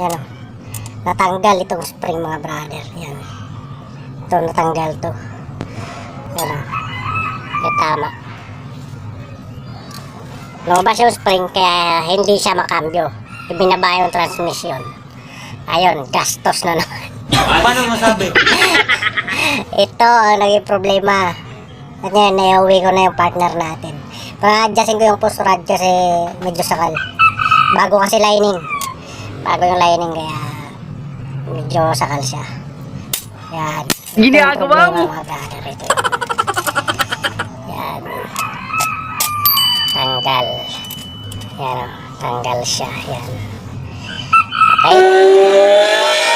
Yan o. Natanggal itong spring mga brother. Yan. Ito natanggal to. Yan o. Yan tama. Lumabas yung spring kaya hindi siya makambyo. Ibinaba yung transmission. Ayun, gastos na naman. Paano mo sabi? Ito ang naging problema. At ngayon, naiuwi ko na yung partner natin. Pang-adjustin ko yung push rod kasi medyo sakal. Bago kasi lining. Bago yung lining kaya medyo sakal siya. Yan. Ginagawa mo. Yan. Tanggal. Yan o. Tanggal siya. Yan. Okay.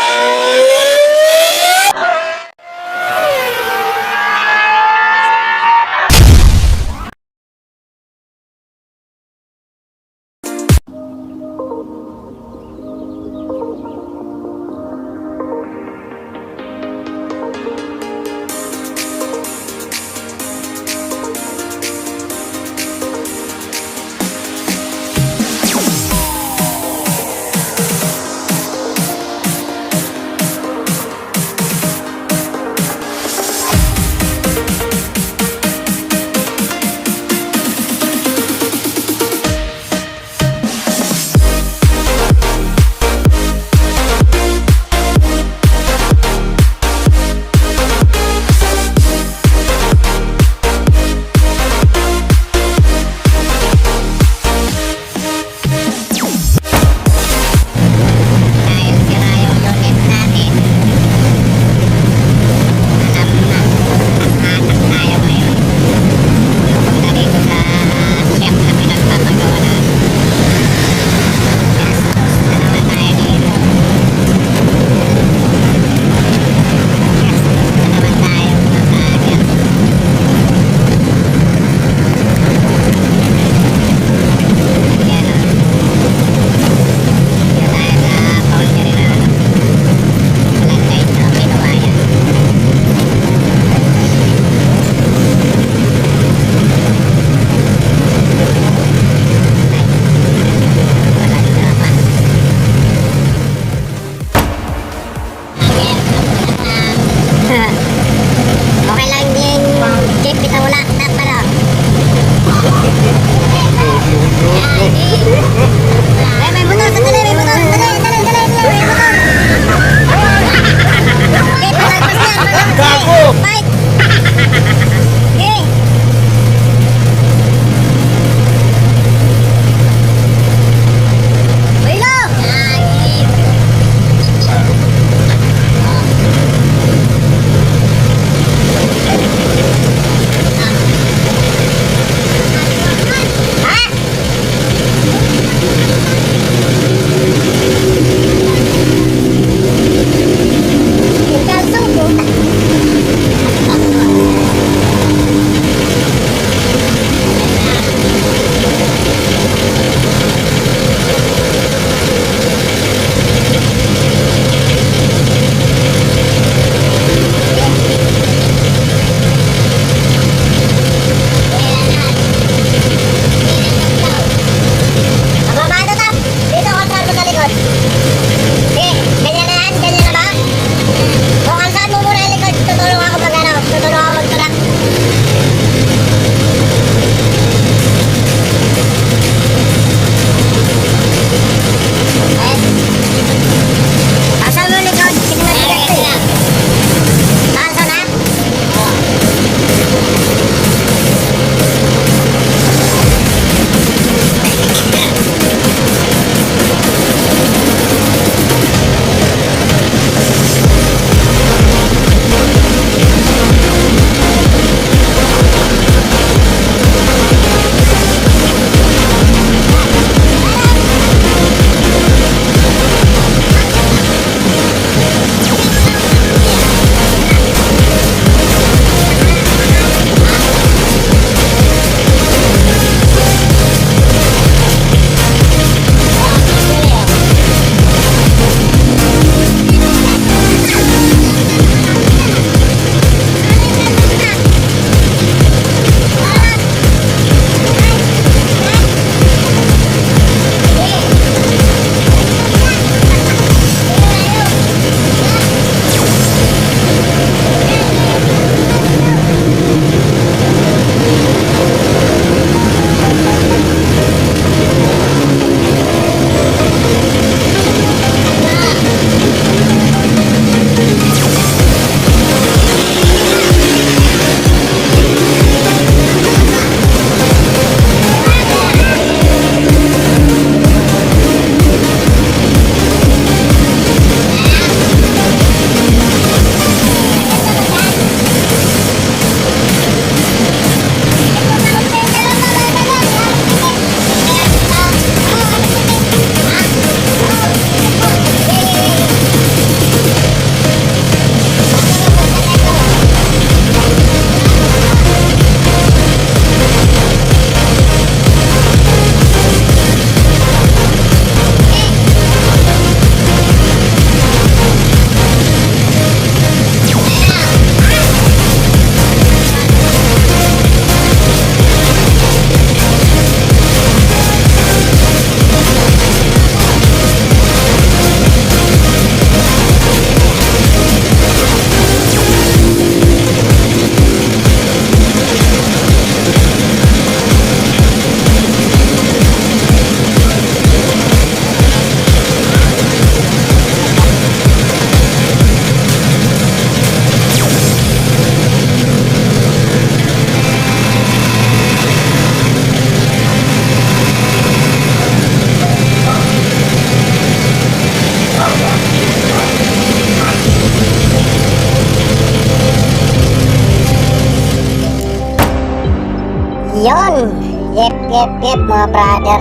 Yon! Yep, yep, yep mga brother.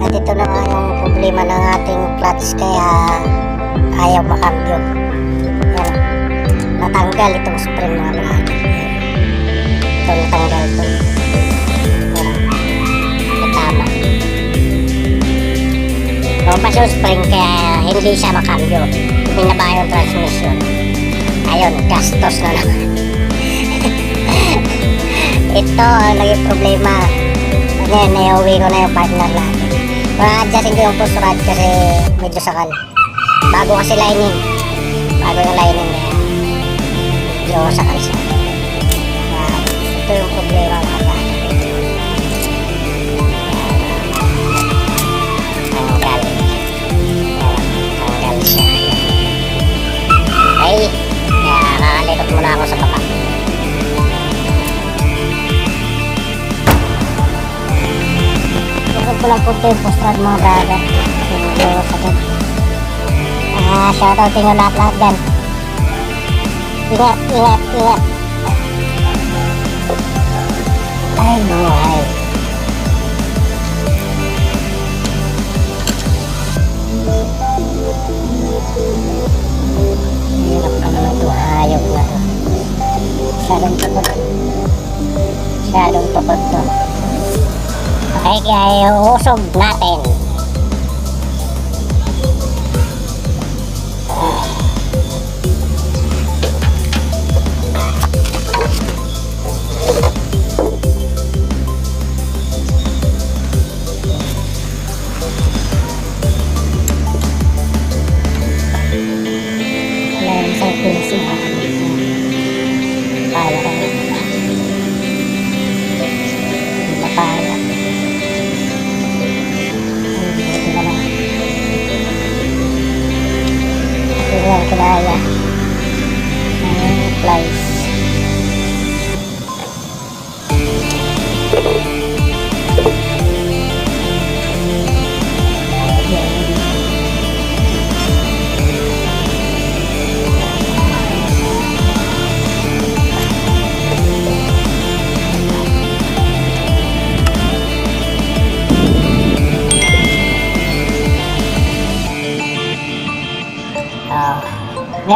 At ito na nga yung problema ng ating clutch kaya ayaw makambyo. Yan. Natanggal itong spring mga brother. Ito natanggal to. Yan. May tama. Lumabas yung spring kaya hindi siya makambyo. Binaba yung transmission. Ayun, gastos na naman. Ito ang naging problema. Ngayon, naiuwi ko na yung partner natin. Ma-adjustin ko yung push rod kasi medyo sakal. Bago kasi lining. Bago yung lining niya. Medyo sakal siya. Ko lang punta yung postrad mga brother. Medyo sakit. Ah, shoutout sa inyo lahat-lahat dyan. Ingat, ingat, ingat. Ay, buhay. Hirap ka naman ito, hayop na to. Masyadong tukot. Masyadong tukot to. Okay, kaya iusog natin.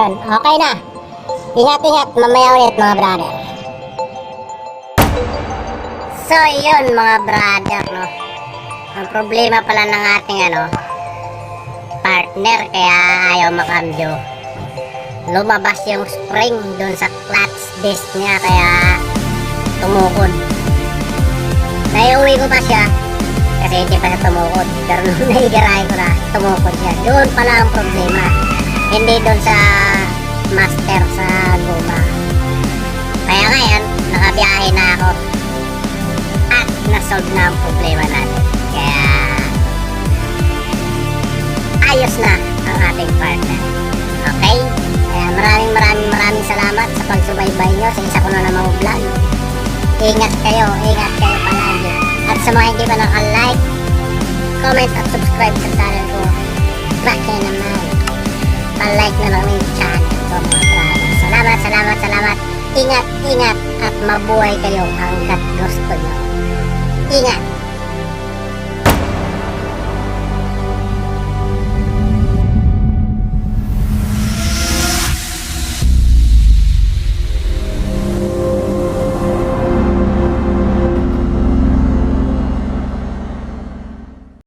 Yan, okay na. Ingat-ingat, mamaya ulit mga brother. So, yun mga brother, no. Ang problema pala ng ating ano, partner kaya ayaw makambyo. Lumabas yung spring dun sa clutch disc niya kaya tumukod. Naiuwi ko pa siya kasi hindi pa siya tumukod. Pero nung naigarahe ko na, tumukod siya. Doon pala ang problema. Hindi doon sa master sa guma. Kaya ngayon, nakabiyahe na ako. At nasolve na ang problema natin. Kaya ayos na ang ating partner. Okay? Kaya maraming maraming maraming salamat sa pagsubaybay nyo sa isa ko na namang vlog. Ingat kayo, ingat kayo palagi. At sa mga hindi pa naka-like, comment at subscribe sa channel ko. Bakit naman? Pa-like na lang yung channel brother. Salamat, salamat, salamat. Ingat, ingat at mabuhay kayo hanggat gusto nyo. Ingat!